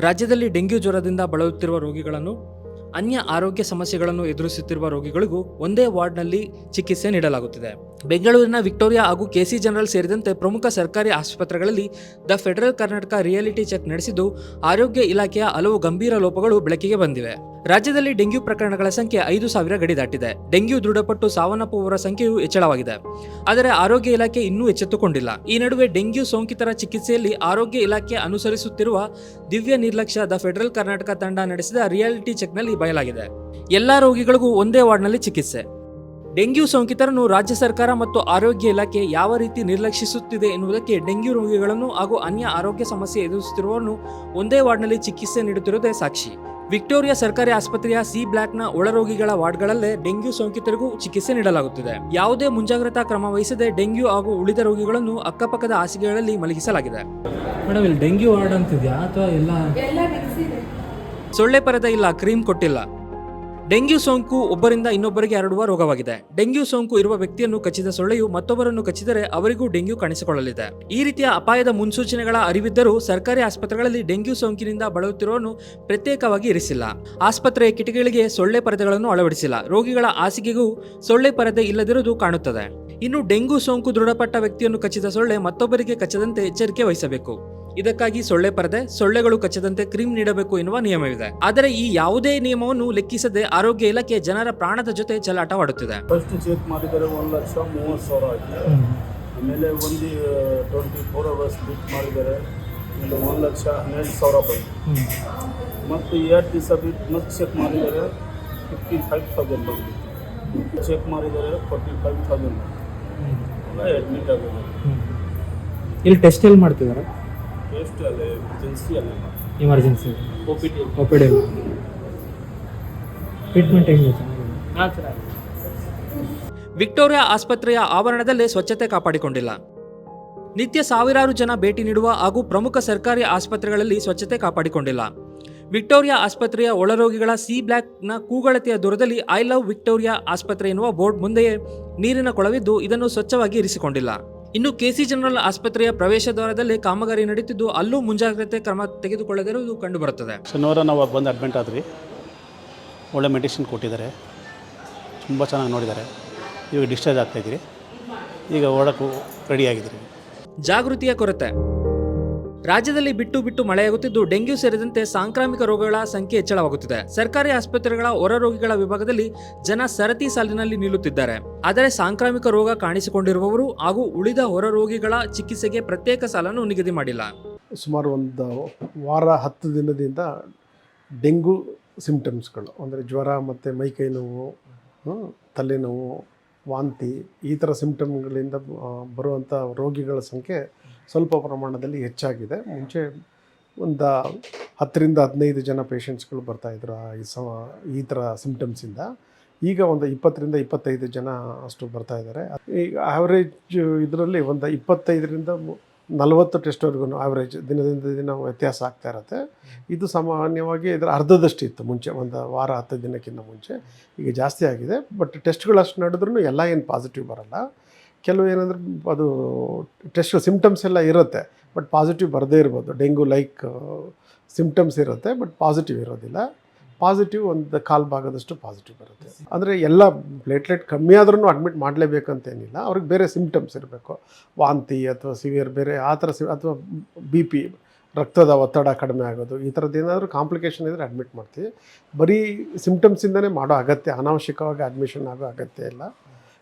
ರಾಜ್ಯದಲ್ಲಿ ಡೆಂಗ್ಯೂ ಜ್ವರದಿಂದ ಬಳಲುತ್ತಿರುವ ರೋಗಿಗಳನ್ನು ಅನ್ಯ ಆರೋಗ್ಯ ಸಮಸ್ಯೆಗಳನ್ನು ಎದುರಿಸುತ್ತಿರುವ ರೋಗಿಗಳಿಗೂ ಒಂದೇ ವಾರ್ಡ್ನಲ್ಲಿ ಚಿಕಿತ್ಸೆ ನೀಡಲಾಗುತ್ತಿದೆ. ಬೆಂಗಳೂರಿನ ವಿಕ್ಟೋರಿಯಾ ಹಾಗೂ ಕೆಸಿ ಜನರಲ್ ಸೇರಿದಂತೆ ಪ್ರಮುಖ ಸರ್ಕಾರಿ ಆಸ್ಪತ್ರೆಗಳಲ್ಲಿ the Federal Karnataka reality check ನಡೆಸಿದ್ದು, ಆರೋಗ್ಯ ಇಲಾಖೆಯ ಹಲವು ಗಂಭೀರ ಲೋಪಗಳು ಬೆಳಕಿಗೆ ಬಂದಿವೆ. ರಾಜ್ಯದಲ್ಲಿ ಡೆಂಗ್ಯೂ ಪ್ರಕರಣಗಳ ಸಂಖ್ಯೆ ಐದು ಸಾವಿರ ಗಡಿ ದಾಟಿದೆ. ಡೆಂಗ್ಯೂ ದೃಢಪಟ್ಟು ಸಾವನ್ನಪ್ಪುವವರ ಸಂಖ್ಯೆಯು ಹೆಚ್ಚಳವಾಗಿದೆ. ಆದರೆ ಆರೋಗ್ಯ ಇಲಾಖೆ ಇನ್ನೂ ಎಚ್ಚೆತ್ತುಕೊಂಡಿಲ್ಲ. ಈ ನಡುವೆ ಡೆಂಗ್ಯೂ ಸೋಂಕಿತರ ಚಿಕಿತ್ಸೆಯಲ್ಲಿ ಆರೋಗ್ಯ ಇಲಾಖೆ ಅನುಸರಿಸುತ್ತಿರುವ ದಿವ್ಯ ನಿರ್ಲಕ್ಷ್ಯ ದ ಫೆಡರಲ್ ಕರ್ನಾಟಕ ತಂಡ ನಡೆಸಿದ ರಿಯಾಲಿಟಿ ಚೆಕ್ನಲ್ಲಿ ಬಯಲಾಗಿದೆ. ಎಲ್ಲಾ ರೋಗಿಗಳಿಗೂ ಒಂದೇ ವಾರ್ಡ್ನಲ್ಲಿ ಚಿಕಿತ್ಸೆ. ಡೆಂಗ್ಯೂ ಸೋಂಕಿತರನ್ನು ರಾಜ್ಯ ಸರ್ಕಾರ ಮತ್ತು ಆರೋಗ್ಯ ಇಲಾಖೆ ಯಾವ ರೀತಿ ನಿರ್ಲಕ್ಷಿಸುತ್ತಿದೆ ಎನ್ನುವುದಕ್ಕೆ ಡೆಂಗ್ಯೂ ರೋಗಿಗಳನ್ನು ಹಾಗೂ ಅನ್ಯ ಆರೋಗ್ಯ ಸಮಸ್ಯೆ ಎದುರಿಸುತ್ತಿರುವವರನ್ನು ಒಂದೇ ವಾರ್ಡ್ನಲ್ಲಿ ಚಿಕಿತ್ಸೆ ನೀಡುತ್ತಿರುವುದೇ ಸಾಕ್ಷಿ. ವಿಕ್ಟೋರಿಯಾ ಸರ್ಕಾರಿ ಆಸ್ಪತ್ರೆಯ ಸಿ ಬ್ಲಾಕ್ನ ಒಳರೋಗಿಗಳ ವಾರ್ಡ್ಗಳಲ್ಲೇ ಡೆಂಗ್ಯೂ ಸೋಂಕಿತರಿಗೂ ಚಿಕಿತ್ಸೆ ನೀಡಲಾಗುತ್ತಿದೆ. ಯಾವುದೇ ಮುಂಜಾಗ್ರತಾ ಕ್ರಮ ವಹಿಸದೆ ಡೆಂಗ್ಯೂ ಹಾಗೂ ಉಳಿದ ರೋಗಿಗಳನ್ನು ಅಕ್ಕಪಕ್ಕದ ಹಾಸಿಗೆಗಳಲ್ಲಿ ಮಲಗಿಸಲಾಗಿದೆ. ಮೇಡಮ್ ಇಲ್ಲಿ ಡೆಂಗ್ಯೂ ವಾರ್ಡ್ ಅಂತಿದೆಯಾ ಅಥವಾ ಎಲ್ಲ? ಸೊಳ್ಳೆ ಪರದ ಇಲ್ಲ ಕ್ರೀಮ್ ಕೊಟ್ಟಿಲ್ಲ. ಡೆಂಗ್ಯೂ ಸೋಂಕು ಒಬ್ಬರಿಂದ ಇನ್ನೊಬ್ಬರಿಗೆ ಹರಡುವ ರೋಗವಾಗಿದೆ. ಡೆಂಗ್ಯೂ ಸೋಂಕು ಇರುವ ವ್ಯಕ್ತಿಯನ್ನು ಕಚ್ಚಿದ ಸೊಳ್ಳೆಯು ಮತ್ತೊಬ್ಬರನ್ನು ಕಚ್ಚಿದರೆ ಅವರಿಗೂ ಡೆಂಗ್ಯೂ ಕಾಣಿಸಿಕೊಳ್ಳಲಿದೆ. ಈ ರೀತಿಯ ಅಪಾಯದ ಮುನ್ಸೂಚನೆಗಳ ಅರಿವಿದ್ದರೂ ಸರ್ಕಾರಿ ಆಸ್ಪತ್ರೆಗಳಲ್ಲಿ ಡೆಂಗ್ಯೂ ಸೋಂಕಿನಿಂದ ಬಳಲುತ್ತಿರುವವನು ಪ್ರತ್ಯೇಕವಾಗಿ ಇರಿಸಿಲ್ಲ. ಆಸ್ಪತ್ರೆಯ ಕಿಟಕಿಗಳಿಗೆ ಸೊಳ್ಳೆ ಪರದೆಗಳನ್ನು ಅಳವಡಿಸಿಲ್ಲ. ರೋಗಿಗಳ ಹಾಸಿಗೆಗೂ ಸೊಳ್ಳೆ ಪರದೆ ಇಲ್ಲದಿರುವುದು ಕಾಣುತ್ತದೆ. ಇನ್ನು ಡೆಂಗ್ಯೂ ಸೋಂಕು ದೃಢಪಟ್ಟ ವ್ಯಕ್ತಿಯನ್ನು ಕಚ್ಚಿದ ಸೊಳ್ಳೆ ಮತ್ತೊಬ್ಬರಿಗೆ ಕಚ್ಚದಂತೆ ಎಚ್ಚರಿಕೆ ವಹಿಸಬೇಕು. ಇದಕ್ಕಾಗಿ ಸೊಳ್ಳೆ ಪರದೆ ಸೊಳ್ಳೆಗಳು ಕಚ್ಚದಂತೆ ಕ್ರೀಮ್ ನೀಡಬೇಕು ಎನ್ನುವ ನಿಯಮವಿದೆ. ಆದರೆ ಈ ಯಾವುದೇ ನಿಯಮವನ್ನು ಲೆಕ್ಕಿಸದೆ ಆರೋಗ್ಯ ಇಲಾಖೆ ಜನರ ಪ್ರಾಣದ ಜೊತೆ ಚಲಾಟವಾಡುತ್ತಿದೆ ಫಸ್ಟ್ ಚೆಕ್ ಮಾಡಿದರೆ ಒಂದು ಲಕ್ಷ ಮೂವತ್ತು ಸಾವಿರ ಆಯಿತು. ಆಮೇಲೆ ಒಂದು ಟ್ವೆಂಟಿ ಫೋರ್ ಅವರ್ಸ್ ಬಿಟ್ ಮಾಡಿದರೆ ಒಂದು ಲಕ್ಷ ಹನ್ನೆರಡು ಸಾವಿರ ಬಂತು. ಮತ್ತು ಎರಡು ದಿವಸ ಬಿಟ್ಟು ಮತ್ತೆ ಚೆಕ್ ಮಾಡಿದರೆ ಫಿಫ್ಟಿ ಫೈವ್ ತೌಸಂಡ್ ಬಂದಿತ್ತು ಚೆಕ್ ಮಾಡಿದರೆ ಫೋರ್ಟಿ ಫೈವ್ ತೌಸಂಡ್ ಅಡ್ಮಿಟ್ ಆಗಿದೆ. ಇಲ್ಲಿ ಟೆಸ್ಟ್ ಎಲ್ಲಿ ಮಾಡ್ತಿದ್ದಾರೆ? ಎಮರ್ಜೆನ್ಸಿ ಅಲ್ಲ emergency O P T O P D treatment ಹೆಂಗೆ ವಿಕ್ಟೋರಿಯಾ ಆಸ್ಪತ್ರೆಯ ಆವರಣದಲ್ಲೇ ಸ್ವಚ್ಛತೆ ಕಾಪಾಡಿಕೊಂಡಿಲ್ಲ. ನಿತ್ಯ ಸಾವಿರಾರು ಜನ ಭೇಟಿ ನೀಡುವ ಹಾಗೂ ಪ್ರಮುಖ ಸರ್ಕಾರಿ ಆಸ್ಪತ್ರೆಗಳಲ್ಲಿ ಸ್ವಚ್ಛತೆ ಕಾಪಾಡಿಕೊಂಡಿಲ್ಲ. ವಿಕ್ಟೋರಿಯಾ ಆಸ್ಪತ್ರೆಯ ಒಳರೋಗಿಗಳ ಸಿ ಬ್ಲಾಕ್ನ ಕೂಗಳತೆಯ ದೂರದಲ್ಲಿ ಐ ಲವ್ ವಿಕ್ಟೋರಿಯಾ ಆಸ್ಪತ್ರೆ ಎನ್ನುವ ಬೋರ್ಡ್ ಮುಂದೆಯೇ ನೀರಿನ ಕೊಳವಿದ್ದು ಇದನ್ನು ಸ್ವಚ್ಛವಾಗಿ ಇರಿಸಿಕೊಂಡಿಲ್ಲ. ಇನ್ನು ಕೆಸಿ ಜನರಲ್ ಆಸ್ಪತ್ರೆಯ ಪ್ರವೇಶ ದ್ವಾರದಲ್ಲಿ ಕಾಮಗಾರಿ ನಡೀತಿದ್ದು ಅಲ್ಲೂ ಮುಂಜಾಗ್ರತೆ ಕ್ರಮ ತೆಗೆದುಕೊಳ್ಳದಿರುವುದು ಕಂಡುಬರುತ್ತದೆ. ಶನಿವಾರ ನಾವು ಬಂದು ಅಡ್ಮಿಂಟ್ ಆದ್ರಿ ಒಳ್ಳೆ ಮೆಡಿಸಿನ್ ಕೊಟ್ಟಿದ್ದಾರೆ. ತುಂಬ ಚೆನ್ನಾಗಿ ನೋಡಿದ್ದಾರೆ. ಇವಾಗ ಡಿಸ್ಚಾರ್ಜ್ ಆಗ್ತಾಯಿದ್ದೀರಿ ಈಗ ಓಡೋಕ್ಕೂ ರೆಡಿ ಆಗಿದ್ದೀರಿ. ಜಾಗೃತಿಯ ಕೊರತೆ. ರಾಜ್ಯದಲ್ಲಿ ಬಿಟ್ಟು ಬಿಟ್ಟು ಮಳೆಯಾಗುತ್ತಿದ್ದು ಡೆಂಗ್ಯೂ ಸೇರಿದಂತೆ ಸಾಂಕ್ರಾಮಿಕ ರೋಗಗಳ ಸಂಖ್ಯೆ ಹೆಚ್ಚಳವಾಗುತ್ತಿದೆ. ಸರ್ಕಾರಿ ಆಸ್ಪತ್ರೆಗಳ ಹೊರ ರೋಗಿಗಳ ವಿಭಾಗದಲ್ಲಿ ಜನ ಸರತಿ ಸಾಲಿನಲ್ಲಿ ನಿಲ್ಲುತ್ತಿದ್ದಾರೆ. ಆದರೆ ಸಾಂಕ್ರಾಮಿಕ ರೋಗ ಕಾಣಿಸಿಕೊಂಡಿರುವವರು ಹಾಗೂ ಉಳಿದ ಹೊರ ರೋಗಿಗಳ ಚಿಕಿತ್ಸೆಗೆ ಪ್ರತ್ಯೇಕ ಸಾಲನ್ನು ನಿಗದಿ ಮಾಡಿಲ್ಲ. ಸುಮಾರು ಒಂದು ವಾರ, ಹತ್ತು ದಿನದಿಂದ ಡೆಂಗು ಸಿಂಪ್ಟಮ್ಸ್ಗಳು, ಅಂದರೆ ಜ್ವರ ಮತ್ತು ಮೈಕೈ ನೋವು ತಲೆನೋವು, ವಾಂತಿ ಈ ಥರ ಸಿಂಪ್ಟಮ್ಗಳಿಂದ ಬರುವಂಥ ರೋಗಿಗಳ ಸಂಖ್ಯೆ ಸ್ವಲ್ಪ ಪ್ರಮಾಣದಲ್ಲಿ ಹೆಚ್ಚಾಗಿದೆ. ಮುಂಚೆ ಒಂದು ಹತ್ತರಿಂದ ಹದಿನೈದು ಜನ ಪೇಷಂಟ್ಸ್ಗಳು ಬರ್ತಾಯಿದ್ರು ಈ ಸಮ, ಈ ಥರ ಸಿಮ್ಟಮ್ಸಿಂದ ಈಗ ಒಂದು ಇಪ್ಪತ್ತರಿಂದ ಇಪ್ಪತ್ತೈದು ಜನ ಅಷ್ಟು ಬರ್ತಾ ಇದ್ದಾರೆ. ಈಗ ಆವ್ರೇಜ್ ಇದರಲ್ಲಿ ಒಂದು ಇಪ್ಪತ್ತೈದರಿಂದ ನಲವತ್ತು ಟೆಸ್ಟ್ವರೆಗೂ ಆವ್ರೇಜ್ ದಿನದಿಂದ ದಿನ ವ್ಯತ್ಯಾಸ ಆಗ್ತಾ ಇರುತ್ತೆ. ಇದು ಸಾಮಾನ್ಯವಾಗಿ ಇದರ ಅರ್ಧದಷ್ಟು ಇತ್ತು ಮುಂಚೆ, ಒಂದು ವಾರ ಹತ್ತು ದಿನಕ್ಕಿಂತ ಮುಂಚೆ. ಈಗ ಜಾಸ್ತಿ ಆಗಿದೆ. ಬಟ್ ಟೆಸ್ಟ್ಗಳು ಅಷ್ಟು ನಡೆದ್ರೂ ಎಲ್ಲ ಏನು ಪಾಸಿಟಿವ್ ಬರಲ್ಲ. ಕೆಲವು ಏನಂದ್ರೆ ಅದು ಟೆಸ್ಟ್ ಸಿಮ್ಟಮ್ಸ್ ಎಲ್ಲ ಇರುತ್ತೆ ಬಟ್ ಪಾಸಿಟಿವ್ ಬರದೇ ಇರ್ಬೋದು. ಡೆಂಗು ಲೈಕ್ ಸಿಮ್ಟಮ್ಸ್ ಇರುತ್ತೆ ಬಟ್ ಪಾಸಿಟಿವ್ ಇರೋದಿಲ್ಲ. ಪಾಸಿಟಿವ್ ಒಂದು ಕಾಲು ಭಾಗದಷ್ಟು ಪಾಸಿಟಿವ್ ಬರುತ್ತೆ. ಅಂದರೆ ಎಲ್ಲ ಪ್ಲೇಟ್ಲೆಟ್ ಕಮ್ಮಿ ಆದ್ರೂ ಅಡ್ಮಿಟ್ ಮಾಡಲೇಬೇಕಂತೇನಿಲ್ಲ ಅವ್ರಿಗೆ ಬೇರೆ ಸಿಮ್ಟಮ್ಸ್ ಇರಬೇಕು. ವಾಂತಿ ಅಥವಾ ಸಿವಿಯರ್ ಬೇರೆ ಆ ಥರ ಸಿ ಅಥವಾ ಬಿ ಪಿ ರಕ್ತದ ಒತ್ತಡ ಕಡಿಮೆ ಆಗೋದು, ಈ ಥರದ್ದು ಏನಾದರೂ ಕಾಂಪ್ಲಿಕೇಶನ್ ಇದ್ದರೆ ಅಡ್ಮಿಟ್ ಮಾಡ್ತೀವಿ. ಬರೀ ಸಿಮ್ಟಮ್ಸಿಂದನೇ ಮಾಡೋ ಅಗತ್ಯ, ಅನಾವಶ್ಯಕವಾಗಿ ಅಡ್ಮಿಷನ್ ಆಗೋ ಅಗತ್ಯ ಇಲ್ಲ.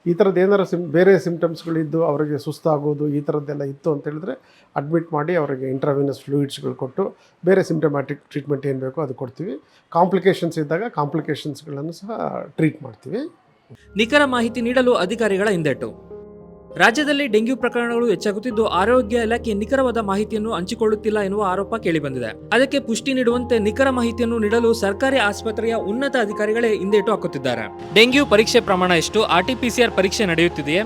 ಈ ಥರದ್ದು ಏನಾರು ಸಿಮ್, ಬೇರೆ ಸಿಮ್ಟಮ್ಸ್ಗಳಿದ್ದು ಅವರಿಗೆ ಸುಸ್ತಾಗೋದು ಈ ಥರದ್ದೆಲ್ಲ ಇತ್ತು ಅಂತ ಹೇಳಿದ್ರೆ ಅಡ್ಮಿಟ್ ಮಾಡಿ ಅವರಿಗೆ ಇಂಟ್ರಾವಿನಸ್ ಫ್ಲೂಯಿಡ್ಸ್ಗಳು ಕೊಟ್ಟು ಬೇರೆ ಸಿಮ್ಟಮ್ಯಾಟಿಕ್ ಟ್ರೀಟ್ಮೆಂಟ್ ಏನು ಬೇಕೋ ಅದು ಕೊಡ್ತೀವಿ. ಕಾಂಪ್ಲಿಕೇಶನ್ಸ್ ಇದ್ದಾಗ ಕಾಂಪ್ಲಿಕೇಶನ್ಸ್ಗಳನ್ನು ಸಹ ಟ್ರೀಟ್ ಮಾಡ್ತೀವಿ. ನಿಖರ ಮಾಹಿತಿ ನೀಡಲು ಅಧಿಕಾರಿಗಳ ಹಿಂದೆಟ್ಟು ರಾಜ್ಯದಲ್ಲಿ ಡೆಂಗ್ಯೂ ಪ್ರಕರಣಗಳು ಹೆಚ್ಚಾಗುತ್ತಿದ್ದು ಆರೋಗ್ಯ ಇಲಾಖೆ ನಿಖರವಾದ ಮಾಹಿತಿಯನ್ನು ಹಂಚಿಕೊಳ್ಳುತ್ತಿಲ್ಲ ಎನ್ನುವ ಆರೋಪ ಕೇಳಿಬಂದಿದೆ. ಅದಕ್ಕೆ ಪುಷ್ಟಿ ನೀಡುವಂತೆ ನಿಖರ ಮಾಹಿತಿಯನ್ನು ನೀಡಲು ಸರ್ಕಾರಿ ಆಸ್ಪತ್ರೆಯ ಉನ್ನತ ಅಧಿಕಾರಿಗಳೇ ಹಿಂದೇಟು ಹಾಕುತ್ತಿದ್ದಾರೆ. ಡೆಂಗ್ಯೂ ಪರೀಕ್ಷೆ ಪ್ರಮಾಣ ಎಷ್ಟು? ಆರ್ಟಿಪಿಸಿಆರ್ ಪರೀಕ್ಷೆ ನಡೆಯುತ್ತಿದೆಯೇ?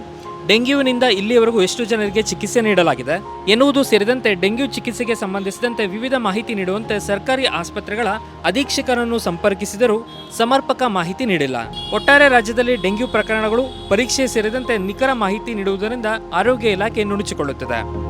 ಡೆಂಗ್ಯೂವಿನಿಂದ ಇಲ್ಲಿಯವರೆಗೂ ಎಷ್ಟು ಜನರಿಗೆ ಚಿಕಿತ್ಸೆ ನೀಡಲಾಗಿದೆ ಎನ್ನುವುದು ಸೇರಿದಂತೆ ಡೆಂಗ್ಯೂ ಚಿಕಿತ್ಸೆಗೆ ಸಂಬಂಧಿಸಿದಂತೆ ವಿವಿಧ ಮಾಹಿತಿ ನೀಡುವಂತೆ ಸರ್ಕಾರಿ ಆಸ್ಪತ್ರೆಗಳ ಅಧೀಕ್ಷಕರನ್ನು ಸಂಪರ್ಕಿಸಿದರೂ ಸಮರ್ಪಕ ಮಾಹಿತಿ ನೀಡಿಲ್ಲ. ಒಟ್ಟಾರೆ ರಾಜ್ಯದಲ್ಲಿ ಡೆಂಗ್ಯೂ ಪ್ರಕರಣಗಳು, ಪರೀಕ್ಷೆ ಸೇರಿದಂತೆ ನಿಖರ ಮಾಹಿತಿ ನೀಡುವುದರಿಂದ ಆರೋಗ್ಯ ಇಲಾಖೆ ನುಣುಚಿಕೊಳ್ಳುತ್ತದೆ.